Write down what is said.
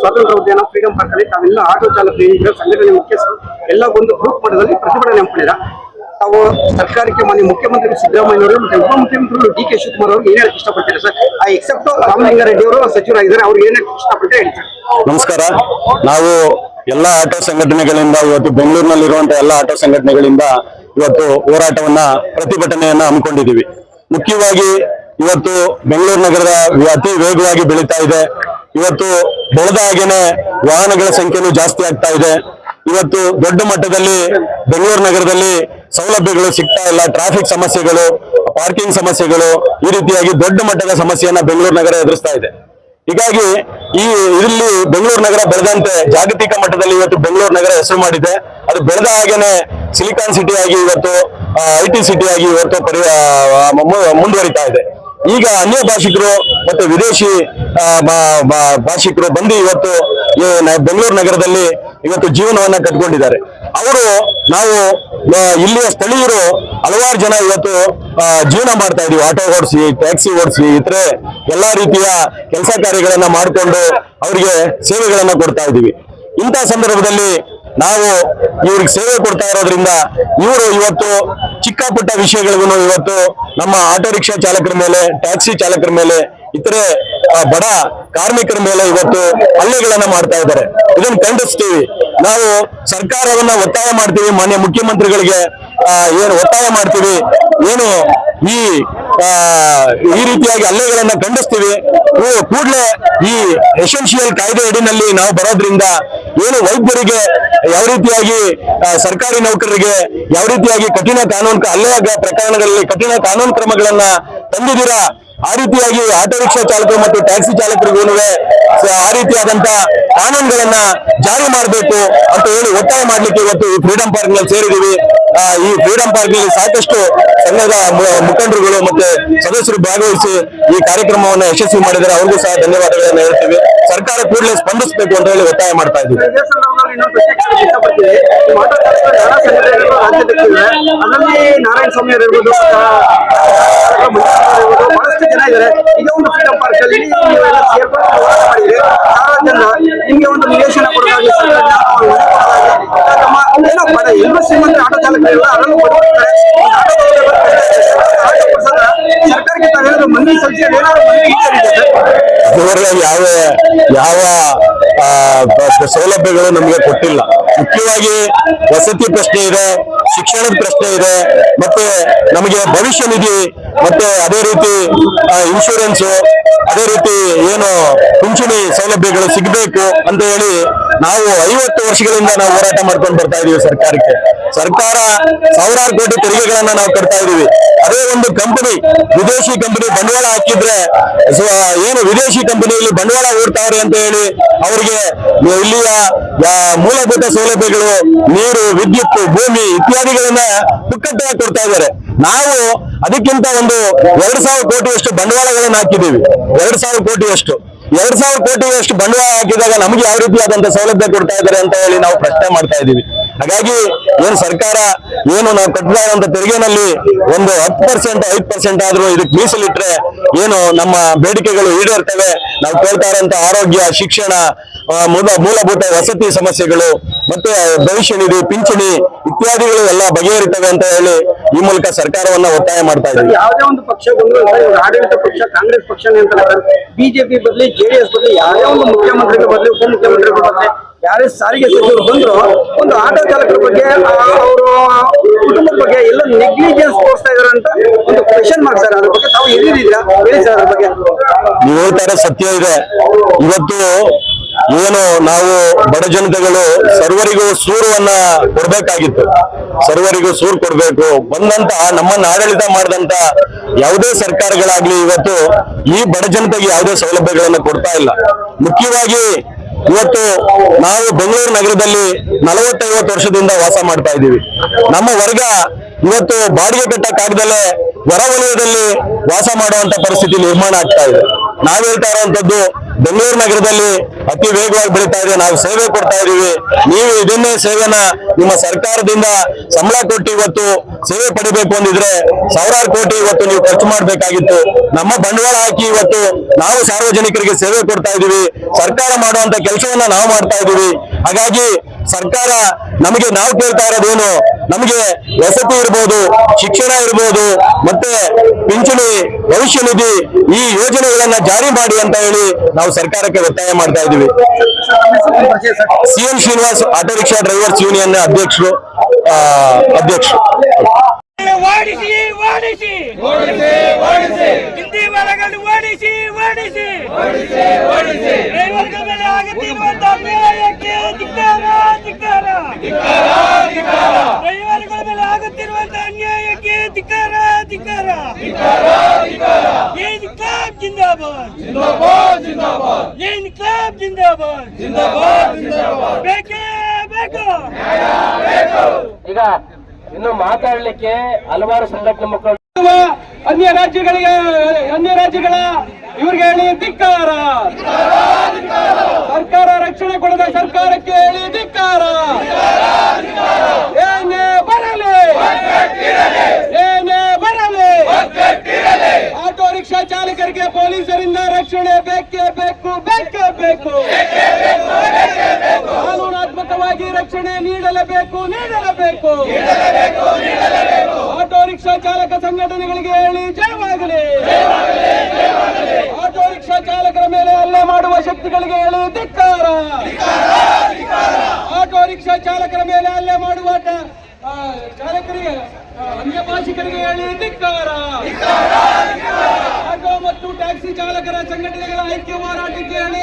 ಸ್ವಾತಂತ್ರ್ಯ ಉದ್ಯಾನ freedom park ಅಲ್ಲಿ ತಾವೆಲ್ಲ ಆಟೋ ಚಾಲಕರು ಸಂಘಟನೆ ಮುಖ್ಯಸ್ಥರು ಎಲ್ಲ ಒಂದು ಗ್ರೂಪ್ ಮಟ್ಟದಲ್ಲಿ ಪ್ರತಿಭಟನೆ ಹಮ್ಮಿಕೊಂಡಿರ ತಾವು ಸರ್ಕಾರಕ್ಕೆ ಮಾನ್ಯ ಮುಖ್ಯಮಂತ್ರಿ ಸಿದ್ದರಾಮಯ್ಯವರು ಮತ್ತೆ ಉಪಮುಖ್ಯಮಂತ್ರಿಗಳು ಡಿ ಕೆ ಶಿವಕುಮಾರ್ ಅವರು ಏನೇ ಇಷ್ಟಪಡ್ತಾರೆ ಸರ್? ಆ ಎಕ್ಸೆಪ್ಟ್ ರಾಮಲಿಂಗಾರೆಡ್ಡಿ ಅವರು ಸಚಿವರಾಗಿದ್ದಾರೆ ಅವ್ರಿಗೆ ಏನ್ ಹೇಳಕ್ ಸರ್. ನಮಸ್ಕಾರ. ನಾವು ಎಲ್ಲ ಆಟೋ ಸಂಘಟನೆಗಳಿಂದ ಇವತ್ತು ಬೆಂಗಳೂರಿನಲ್ಲಿರುವಂತಹ ಎಲ್ಲ ಆಟೋ ಸಂಘಟನೆಗಳಿಂದ ಇವತ್ತು ಹೋರಾಟವನ್ನ, ಪ್ರತಿಭಟನೆಯನ್ನ ಹಮ್ಮಿಕೊಂಡಿದ್ದೀವಿ. ಮುಖ್ಯವಾಗಿ ಇವತ್ತು ಬೆಂಗಳೂರು ನಗರದ ಅತಿ ವೇಗವಾಗಿ ಬೆಳೀತಾ ಇದೆ. ಇವತ್ತು ಬೆಳೆದ ಹಾಗೇನೆ ವಾಹನಗಳ ಸಂಖ್ಯೆನೂ ಜಾಸ್ತಿ ಆಗ್ತಾ ಇದೆ. ಇವತ್ತು ದೊಡ್ಡ ಮಟ್ಟದಲ್ಲಿ ಬೆಂಗಳೂರು ನಗರದಲ್ಲಿ ಸೌಲಭ್ಯಗಳು ಸಿಗ್ತಾ ಇಲ್ಲ. ಟ್ರಾಫಿಕ್ ಸಮಸ್ಯೆಗಳು, ಪಾರ್ಕಿಂಗ್ ಸಮಸ್ಯೆಗಳು ಈ ರೀತಿಯಾಗಿ ದೊಡ್ಡ ಮಟ್ಟದ ಸಮಸ್ಯೆಯನ್ನ ಬೆಂಗಳೂರು ನಗರ ಎದುರಿಸ್ತಾ ಇದೆ. ಹೀಗಾಗಿ ಈ ಇಲ್ಲಿ ಬೆಂಗಳೂರು ನಗರ ಬೆಳೆದಂತೆ ಜಾಗತಿಕ ಮಟ್ಟದಲ್ಲಿ ಇವತ್ತು ಬೆಂಗಳೂರು ನಗರ ಹೆಸರು ಮಾಡಿದೆ. ಅದು ಬೆಳೆದ ಹಾಗೇನೆ ಸಿಲಿಕಾನ್ ಸಿಟಿ ಆಗಿ ಇವತ್ತು ಐ ಟಿ ಸಿಟಿ ಆಗಿ ಇವತ್ತು ಮುಂದುವರಿತಾ ಇದೆ. ಈಗ ಅನ್ಯ ಭಾಷಿಕರು ಮತ್ತು ವಿದೇಶಿ ಭಾಷಿಕರು ಬಂದು ಇವತ್ತು ಬೆಂಗಳೂರು ನಗರದಲ್ಲಿ ಇವತ್ತು ಜೀವನವನ್ನ ಕಟ್ಕೊಂಡಿದ್ದಾರೆ. ಅವರು ನಾವು ಇಲ್ಲಿಯ ಸ್ಥಳೀಯರು ಹಲವಾರು ಜನ ಇವತ್ತು ಜೀವನ ಮಾಡ್ತಾ ಇದೀವಿ ಆಟೋ ಓಡಿಸಿ, ಟ್ಯಾಕ್ಸಿ ಓಡಿಸಿ, ಇತರೆ ಎಲ್ಲಾ ರೀತಿಯ ಕೆಲಸ ಕಾರ್ಯಗಳನ್ನ ಮಾಡಿಕೊಂಡು ಅವರಿಗೆ ಸೇವೆಗಳನ್ನ ಕೊಡ್ತಾ ಇದೀವಿ ಇಂಥ ಸಂದರ್ಭದಲ್ಲಿ ನಾವು ಇವ್ರಿಗೆ ಸೇವೆ ಕೊಡ್ತಾ ಇರೋದ್ರಿಂದ ಇವರು ಇವತ್ತು ಚಿಕ್ಕ ಪುಟ್ಟ ವಿಷಯಗಳಿಗೂ ಇವತ್ತು ನಮ್ಮ ಆಟೋ ರಿಕ್ಷಾ ಚಾಲಕರ ಮೇಲೆ, ಟ್ಯಾಕ್ಸಿ ಚಾಲಕರ ಮೇಲೆ, ಇತರೆ ಬಡ ಕಾರ್ಮಿಕರ ಮೇಲೆ ಇವತ್ತು ಹಲ್ಲೆಗಳನ್ನ ಮಾಡ್ತಾ ಇದ್ದಾರೆ. ಇದನ್ನು ಖಂಡಿಸ್ತೀವಿ. ನಾವು ಸರ್ಕಾರವನ್ನ ಒತ್ತಾಯ ಮಾಡ್ತೀವಿ. ಮಾನ್ಯ ಮುಖ್ಯಮಂತ್ರಿಗಳಿಗೆ ಏನು ಒತ್ತಾಯ ಮಾಡ್ತೀವಿ? ಏನು ಈ ಈ ರೀತಿಯಾಗಿ ಹಲ್ಲೆಗಳನ್ನ ಖಂಡಿಸ್ತೀವಿ? ಕೂಡಲೇ ಈ ಎಸೆನ್ಷಿಯಲ್ ಕಾಯ್ದೆ ಅಡಿನಲ್ಲಿ ನಾವು ಬರೋದ್ರಿಂದ ಏನು ವೈದ್ಯರಿಗೆ ಯಾವ ರೀತಿಯಾಗಿ ಸರ್ಕಾರಿ ನೌಕರರಿಗೆ ಯಾವ ರೀತಿಯಾಗಿ ಕಠಿಣ ಕಾನೂನು ಹಲ್ಲೆ ಪ್ರಕರಣಗಳಲ್ಲಿ ಕಠಿಣ ಕಾನೂನು ಕ್ರಮಗಳನ್ನ ತಂದಿದ್ದೀರಾ? ಆ ರೀತಿಯಾಗಿ ಆಟೋ ರಿಕ್ಷಾ ಚಾಲಕರು ಮತ್ತು ಟ್ಯಾಕ್ಸಿ ಚಾಲಕರಿಗೂ ಆ ರೀತಿಯಾದಂತ ಕಾನೂನುಗಳನ್ನ ಜಾರಿ ಮಾಡಬೇಕು ಅಂತ ಹೇಳಿ ಒತ್ತಾಯ ಮಾಡ್ಲಿಕ್ಕೆ ಇವತ್ತು ಈ ಫ್ರೀಡಂ ಪಾರ್ಕ್ನಲ್ಲಿ ಸೇರಿದೀವಿ ಈ ಫ್ರೀಡಂ ಪಾರ್ಕ್ನಲ್ಲಿ ಸಾಕಷ್ಟು ಸಂಘದ ಮುಖಂಡರುಗಳು ಮತ್ತೆ ಸದಸ್ಯರು ಭಾಗವಹಿಸಿ ಈ ಕಾರ್ಯಕ್ರಮವನ್ನು ಯಶಸ್ವಿ ಮಾಡಿದರೆ ಅವ್ರಿಗೂ ಸಹ ಧನ್ಯವಾದಗಳನ್ನು ಹೇಳ್ತೀವಿ. ಸರ್ಕಾರ ಕೂಡಲೇ ಸ್ಪಂದಿಸಬೇಕು ಅಂತ ಹೇಳಿ ಒತ್ತಾಯ ಮಾಡ್ತಾ ಇದ್ದೀವಿ. ನಾರಾಯಣ ಸ್ವಾಮಿ ಬಹಳಷ್ಟು ಜನ ಇದ್ದಾರೆ. ಈಗ ಒಂದು ಫ್ರೀಡಮ್ ಪಾರ್ಕ್ ಅಲ್ಲಿ ಜನ ನಿಮ್ಗೆ ಒಂದು ನಿವೇಶನ ಕೊಡೋದಾಗಿ ಆಟೋ ಯಾವ ಯಾವ ಸೌಲಭ್ಯಗಳು ನಮಗೆ ಕೊಟ್ಟಿಲ್ಲ. ಮುಖ್ಯವಾಗಿ ವಸತಿ ಪ್ರಶ್ನೆ ಇದೆ, ಶಿಕ್ಷಣದ ಪ್ರಶ್ನೆ ಇದೆ, ಮತ್ತೆ ನಮಗೆ ಭವಿಷ್ಯ ನಿಧಿ ಮತ್ತೆ ಅದೇ ರೀತಿ ಇನ್ಶೂರೆನ್ಸ್ ಅದೇ ರೀತಿ ಏನು ಪಿಂಚಣಿ ಸೌಲಭ್ಯಗಳು ಸಿಗಬೇಕು ಅಂತ ಹೇಳಿ ನಾವು ಐವತ್ತು ವರ್ಷಗಳಿಂದ ನಾವು ಹೋರಾಟ ಮಾಡ್ಕೊಂಡು ಬರ್ತಾ ಇದೀವಿ ಸರ್ಕಾರಕ್ಕೆ. ಸರ್ಕಾರ ಸಾವಿರಾರು ಕೋಟಿ ತೆರಿಗೆಗಳನ್ನ ನಾವು ಕಟ್ತಾ ಇದೀವಿ. ಅದೇ ಒಂದು ಕಂಪನಿ ವಿದೇಶಿ ಕಂಪನಿ ಬಂಡವಾಳ ಹಾಕಿದ್ರೆ ಏನು ವಿದೇಶಿ ಕಂಪನಿಯಲ್ಲಿ ಬಂಡವಾಳ ಹೂಡ್ತಾವ್ರೆ ಅಂತ ಹೇಳಿ ಅವರಿಗೆ ಇಲ್ಲಿಯ ಮೂಲಭೂತ ಸೌಲಭ್ಯಗಳು, ನೀರು, ವಿದ್ಯುತ್, ಭೂಮಿ ಇತ್ಯಾದಿಗಳನ್ನ ಪುಕ್ಕಟ್ಟಾಗಿ ಕೊಡ್ತಾ ಇದ್ದಾರೆ. ನಾವು ಅದಕ್ಕಿಂತ ಒಂದು ಎರಡ್ ಸಾವಿರ ಕೋಟಿಯಷ್ಟು ಬಂಡವಾಳಗಳನ್ನು ಹಾಕಿದ್ದೀವಿ. ಎರಡ್ ಸಾವಿರ ಕೋಟಿಯಷ್ಟು. ಎರಡ್ ಸಾವಿರ ಕೋಟಿಯಷ್ಟು ಬಂಡವಾಳ ಹಾಕಿದಾಗ ನಮಗೆ ಯಾವ ರೀತಿಯಾದಂತ ಸೌಲಭ್ಯ ಕೊಡ್ತಾ ಇದ್ದಾರೆ ಅಂತ ಹೇಳಿ ನಾವು ಪ್ರಶ್ನೆ ಮಾಡ್ತಾ ಇದ್ದೀವಿ. ಹಾಗಾಗಿ ಏನು ಸರ್ಕಾರ ಏನು ನಾವು ಕಟ್ಟುವ ಇರುವಂತ ತೆರಿಗೆನಲ್ಲಿ ಒಂದು ಹತ್ತು ಪರ್ಸೆಂಟ್ ಐದು ಪರ್ಸೆಂಟ್ ಆದ್ರೂ ಇದಕ್ಕೆ ಮೀಸಲಿಟ್ರೆ ಏನು ನಮ್ಮ ಬೇಡಿಕೆಗಳು ಈಡೇರ್ತವೆ. ನಾವು ಕೇಳ್ತಾ ಇರುವಂತ ಆರೋಗ್ಯ, ಶಿಕ್ಷಣ ಮೂಲ ಮೂಲಭೂತ ವಸತಿ ಸಮಸ್ಯೆಗಳು ಮತ್ತೆ ಭವಿಷ್ಯ ನಿಧಿ ಪಿಂಚಣಿ ಇತ್ಯಾದಿಗಳು ಎಲ್ಲ ಬಗೆಹರಿತವೆ ಅಂತ ಹೇಳಿ ಈ ಮೂಲಕ ಸರ್ಕಾರವನ್ನ ಒತ್ತಾಯ ಮಾಡ್ತಾ ಇದ್ದೀವಿ. ಯಾವುದೇ ಒಂದು ಪಕ್ಷ ಬಂದ್ರು ಅಂತ ಆಡಳಿತ ಪಕ್ಷ ಕಾಂಗ್ರೆಸ್ ಪಕ್ಷನೇ ಅಂತ ಬಿಜೆಪಿ ಬದಲಿ ಜೆಡಿಎಸ್ ಬದಲಿ ಯಾವುದೇ ಒಂದು ಮುಖ್ಯಮಂತ್ರಿಗಳ ಬದಲಿ ಉಪಮುಖ್ಯಮಂತ್ರಿ ಬದಲಿ ಯಾರೇ ಸಾರಿಗೆ ಸಚಿವರು ಬಂದ್ರು ಒಂದು ಆಟೋ ಚಾಲಕರ ಬಗ್ಗೆ ಅವರು ಕುಟುಂಬದ ಬಗ್ಗೆ ಎಲ್ಲ ನೆಗ್ಲಿಜೆನ್ಸ್ ತೋರಿಸ್ತಾ ಇದಾರೆ ಅಂತ ಒಂದು ಕ್ವೆಶನ್ ಮಾರ್ಕ್ ಸರ್ ಅದ್ರ ಬಗ್ಗೆ ತಾವು ಎಲ್ಲಿದ್ದೀರಾ ಹೇಳಿ ಸರ್ ಅದ್ರ ಬಗ್ಗೆ. ನೀವು ಹೇಳ್ತಾರೆ ಇರೋ ಸತ್ಯ ಇದೆ. ಇವತ್ತು ಏನು ನಾವು ಬಡ ಜನತೆಗಳು ಸರ್ವರಿಗೂ ಸೂರವನ್ನ ಕೊಡ್ಬೇಕಾಗಿತ್ತು. ಸರ್ವರಿಗೂ ಸೂರು ಕೊಡ್ಬೇಕು. ಬಂದಂತ ನಮ್ಮನ್ನ ಆಡಳಿತ ಮಾಡಿದಂತ ಯಾವುದೇ ಸರ್ಕಾರಗಳಾಗ್ಲಿ ಇವತ್ತು ಈ ಬಡ ಜನತೆಗೆ ಯಾವುದೇ ಸೌಲಭ್ಯಗಳನ್ನ ಕೊಡ್ತಾ ಇಲ್ಲ. ಮುಖ್ಯವಾಗಿ ಇವತ್ತು ನಾವು ಬೆಂಗಳೂರು ನಗರದಲ್ಲಿ ನಲವತ್ತೈವತ್ತು ವರ್ಷದಿಂದ ವಾಸ ಮಾಡ್ತಾ ಇದ್ದೀವಿ. ನಮ್ಮ ವರ್ಗ ಇವತ್ತು ಬಾಡಿಗೆ ಕಟ್ಟಕ್ಕಾಗದಲ್ಲೇ ಹೊರವಲಯದಲ್ಲಿ ವಾಸ ಮಾಡುವಂತ ಪರಿಸ್ಥಿತಿ ನಿರ್ಮಾಣ ಆಗ್ತಾ ಇದೆ. ನಾವ್ ಹೇಳ್ತಾ ಇರುವಂತದ್ದು ಬೆಂಗಳೂರು ನಗರದಲ್ಲಿ ಅತಿ ವೇಗವಾಗಿ ಬೆಳೀತಾ ಇದೆ. ನಾವು ಸೇವೆ ಕೊಡ್ತಾ ಇದೀವಿ ನೀವು ಇದನ್ನೇ ಸೇವೆನ ನಿಮ್ಮ ಸರ್ಕಾರದಿಂದ ಸಂಬಳ ಕೊಟ್ಟು ಇವತ್ತು ಸೇವೆ ಪಡಿಬೇಕು ಅಂದಿದ್ರೆ ಸಾವಿರಾರು ಕೋಟಿ ಇವತ್ತು ನೀವು ಖರ್ಚು ಮಾಡಬೇಕಾಗಿತ್ತು. ನಮ್ಮ ಬಂಡವಾಳ ಹಾಕಿ ಇವತ್ತು ನಾವು ಸಾರ್ವಜನಿಕರಿಗೆ ಸೇವೆ ಕೊಡ್ತಾ ಇದೀವಿ ಸರ್ಕಾರ ಮಾಡುವಂತ ಕೆಲಸವನ್ನ ನಾವು ಮಾಡ್ತಾ ಇದೀವಿ ಹಾಗಾಗಿ ಸರ್ಕಾರ ನಮಗೆ ನಾವು ಕೇಳ್ತಾ ಇರೋದೇನು ನಮಗೆ ವಸತಿ ಇರ್ಬೋದು, ಶಿಕ್ಷಣ ಇರ್ಬೋದು, ಮತ್ತೆ ಪಿಂಚಣಿ, ಭವಿಷ್ಯ ನಿಧಿ ಈ ಯೋಜನೆಗಳನ್ನ ಜಾರಿ ಮಾಡಿ ಅಂತ ಹೇಳಿ ನಾವು ಸರ್ಕಾರಕ್ಕೆ ಒತ್ತಾಯ ಮಾಡ್ತಾ ಇದ್ದೀವಿ. CM Srinivas auto rickshaw drivers union ಅಧ್ಯಕ್ಷರು ಅಧ್ಯಕ್ಷರು. ಧಿಕ್ಕಾರ ಧಿಕ್ಕಾರ ಏನ್ ಕ್ಲಾಬ್ ಜಿಂದಾಬಾದ್. ಏನ್ ಕ್ಲಾಬ್ ಜಿಂದಾಬಾದ್ ಬೇಕೇ ಬೇಕು. ಈಗ ಇನ್ನು ಮಾತಾಡ್ಲಿಕ್ಕೆ ಹಲವಾರು ಸಂಘಟನೆ ಮಕ್ಕಳು ಅನ್ಯ ರಾಜ್ಯಗಳಿಗೆ ಅನ್ಯ ರಾಜ್ಯಗಳ ಇವ್ರಿಗೆ ಹೇಳಿ ಧಿಕ್ಕಾರ. ಸರ್ಕಾರ ರಕ್ಷಣೆ ಕೊಡದ ಸರ್ಕಾರಕ್ಕೆ ಹೇಳಿ ಧಿಕ್ಕಾರ ಏನೇ ಬರಲಿ ಏನೇ ಬರಲಿ ಆಟೋ ರಿಕ್ಷಾ ಚಾಲಕರಿಗೆ ಪೊಲೀಸರಿಂದ ರಕ್ಷಣೆ ಬೇಕೇ ಬೇಕು ಬೇಕೇ ಬೇಕು ಕಾನೂನಾತ್ಮಕವಾಗಿ ರಕ್ಷಣೆ ನೀಡಲೇಬೇಕು ನೀಡಲೇಬೇಕು. ಆಟೋ ರಿಕ್ಷಾ ಚಾಲಕ ಸಂಘಟನೆಗಳಿಗೆ ಹೇಳಿ ಜಯವಾಗಲಿ. ಆಟೋ ರಿಕ್ಷಾ ಚಾಲಕರ ಮೇಲೆ ಹಲ್ಲೆ ಮಾಡುವ ಶಕ್ತಿಗಳಿಗೆ ಹೇಳಿ ಧಿಕ್ಕಾರ. ಆಟೋ ರಿಕ್ಷಾ ಚಾಲಕರ ಮೇಲೆ ಹಲ್ಲೆ ಮಾಡುವ ಚಾಲಕರಿಗೆ ಅನ್ಯ ಭಾಷಿಕರಿಗೆ ಹೇಳಿ ಧಿಕ್ಕಾರ. ಆಟೋ ಮತ್ತು ಟ್ಯಾಕ್ಸಿ ಚಾಲಕರ ಸಂಘಟನೆಗಳ ಐಕ್ಯ ಹೋರಾಟಕ್ಕೆ ಹೇಳಿ